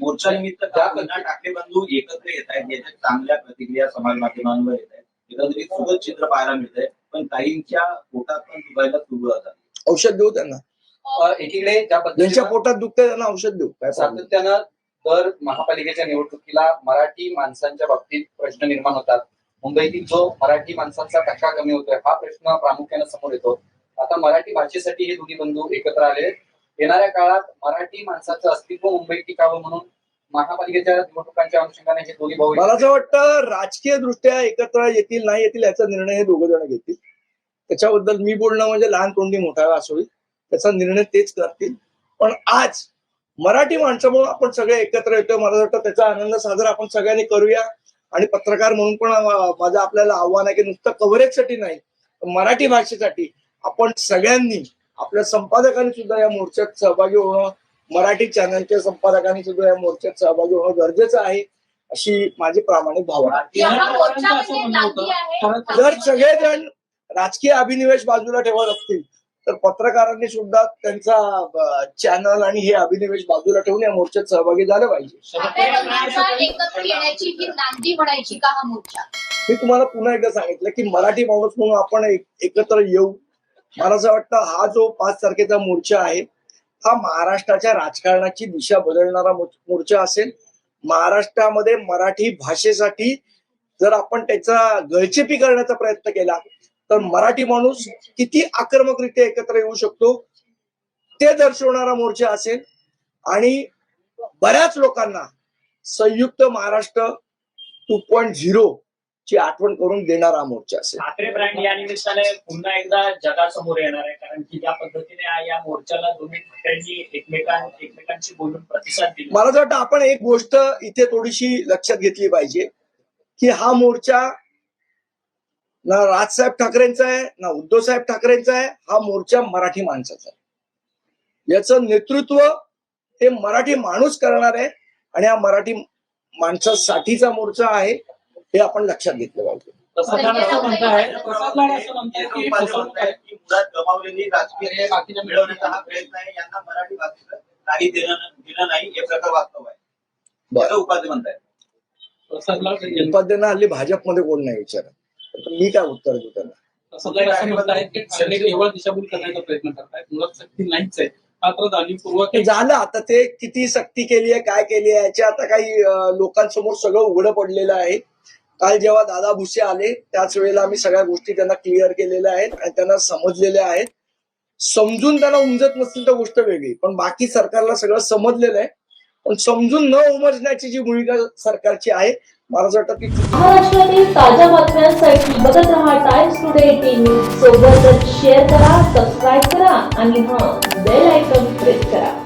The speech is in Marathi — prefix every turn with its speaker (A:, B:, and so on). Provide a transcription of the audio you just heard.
A: मोर्चा निमित्त
B: ज्या
A: पुन्हा ठाकरे बंधू? एकत्र येत आहेत. याच्या चांगल्या प्रतिक्रिया समाज माध्यमांवर येत आहेत. एकंदरीत सुबत चित्र पाहायला मिळतंय. पण काहींच्या पोटात पण दुखायला सुरू झालं.
C: औषध देऊ त्यांना.
B: एकीकडे ज्या
C: ज्यांच्या
B: पद्धतीने
C: पोटात दुखतंय त्यांना औषध देऊ. काय?
B: सातत्यानं दर महापालिकेच्या निवडणुकीला मराठी माणसांच्या बाबतीत प्रश्न निर्माण होतात. मुंबईतील जो मराठी माणसांचा टक्का कमी होतोय हा प्रश्न प्रामुख्याने समोर येतो. आता मराठी भाषेसाठी हे दोन्ही बंधू एकत्र आले. येणाऱ्या काळात मराठी माणसाचं अस्तित्व मुंबईत टिकावं म्हणून महापालिकेच्या निवडणुकांच्या अनुषंगाने हे दोन्ही भाऊ
C: मला असं वाटतं राजकीय दृष्ट्या एकत्र येतील नाही येतील याचा निर्णय हे दोघ जण घेतील. त्याच्याबद्दल मी बोलणं म्हणजे लहान तोंडी मोठा असं होईल. त्याचा निर्णय तेच करतील. पण आज मराठी माणसामुळे आपण सगळे एकत्र येतोय मला वाटतं त्याचा आनंद साजरा आपण सगळ्यांनी करूया. आणि पत्रकार म्हणून पण माझं आपल्याला आव्हान आहे की नुसतं कव्हरेजसाठी नाही मराठी भाषेसाठी आपण सगळ्यांनी आपल्या संपादकांनी सुद्धा या मोर्चात सहभागी होणं मराठी चॅनलच्या संपादकांनी सुद्धा या मोर्चात सहभागी होणं गरजेचं आहे अशी माझी प्रामाणिक भावना जर सगळेजण राजकीय अभिनिवेश बाजूला ठेवत असतील तर पत्रकारांनी सुद्धा त्यांचा चॅनल आणि हे अभिनिवेश बाजूला ठेवून या मोर्चात सहभागी झालं पाहिजे. मी तुम्हाला पुन्हा एकदा सांगितलं की मराठी माणूस म्हणून आपण एक- एकत्र येऊ मला असं वाटतं हा जो पाच तारखेचा मोर्चा आहे हा महाराष्ट्राच्या राजकारणाची दिशा बदलणारा मोर्चा असेल. महाराष्ट्रामध्ये मराठी भाषेसाठी जर आपण त्याचा गळचेपी करण्याचा प्रयत्न केला तर मराठी माणूस किती आक्रमकरित्या एकत्र येऊ शकतो ते दर्शवणारा मोर्चा असेल. आणि बऱ्याच लोकांना संयुक्त महाराष्ट्र टू पॉइंट झिरो ची आठवण करून देणारा मोर्चा असेल.
D: ठाकरे ब्रँड या निमित्ताने पुन्हा एकदा जगासमोर येणार आहे कारण की ज्या पद्धतीने या मोर्चाला दोन्ही ठाकरेंनी एकमेकां एकमेकांशी बोलून प्रतिसाद दिला.
C: मला असं वाटतं आपण एक गोष्ट इथे थोडीशी लक्षात घेतली पाहिजे की हा मोर्चा ना राजसाहेब ठाकरेंचा आहे ना उद्धव साहेब ठाकरेंचा आहे हा मोर्चा मराठी माणसाचा आहे. याचं नेतृत्व हे मराठी माणूस करणार आहे आणि हा मराठी माणसासाठीचा मोर्चा आहे हे आपण लक्षात घेतलं पाहिजे. उपाध्यांना हल्ली भाजपमध्ये कोण नाही विचारत. तर मी काय उत्तर देऊ त्यांना? झालं आता ते किती सक्ती केली आहे काय केली आहे याचे आता काही लोकांसमोर सगळं उघडं पडलेलं आहे. काल जेव्हा दादा भुसे आले त्याच वेळेला आम्ही सगळ्या गोष्टी त्यांना क्लिअर केलेल्या आहेत आणि त्यांना समजलेल्या आहेत. समजून त्यांना उमजत नसतील तर गोष्ट वेगळी पण बाकी सरकारला सगळं समजलेलं आहे. पण समजून न उमजण्याची जी भूमिका सरकारची आहे मला असं वाटतं की
E: महाराष्ट्रातील ताज्या बातम्यांसाठी बघत राहा टाइम्स टुडे टीव्ही सोबतच शेअर करा सबस्क्राईब करा आणि हा बेल आयकॉन प्रेस करा.